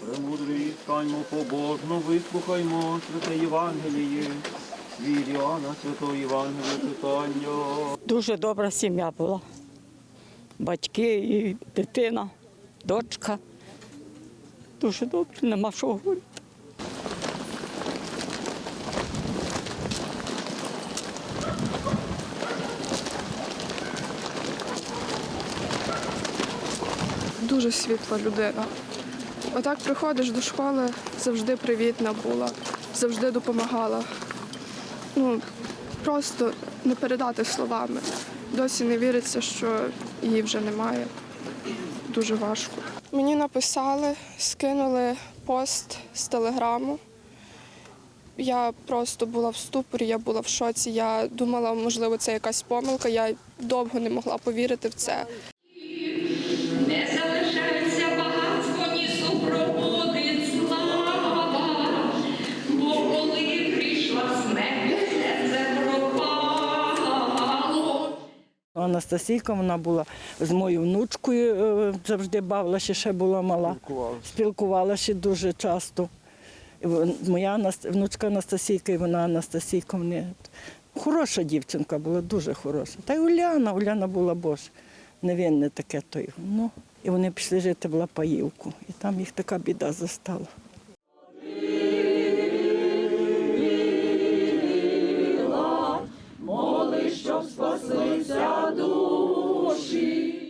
Премудрий, станьмо побожно, вислухаймо святе Євангеліє. Від Святого Євангелія читання. Дуже добра сім'я була. Батьки і дитина, дочка. Дуже добре, нема що говорити. Дуже світла людина. Отак приходиш до школи, завжди привітна була, завжди допомагала. Ну, просто не передати словами. Досі не віриться, що її вже немає. Дуже важко. Мені написали, скинули пост з телеграму. Я просто була в ступорі, я була в шоці. Я думала, можливо, це якась помилка. Я довго не могла повірити в це. Анастасійка вона була з моєю внучкою, е, завжди бавилася, ще була мала. Спілкувалася дуже часто. Моя внучка Анастасійка і вона Анастасійка. Вони... Хороша дівчинка була, дуже хороша. Та й Уляна, Уляна була боже, невинне таке той. Ну, і вони пішли жити в Лапаївку. І там їх така біда застала. Спаси молимся душі.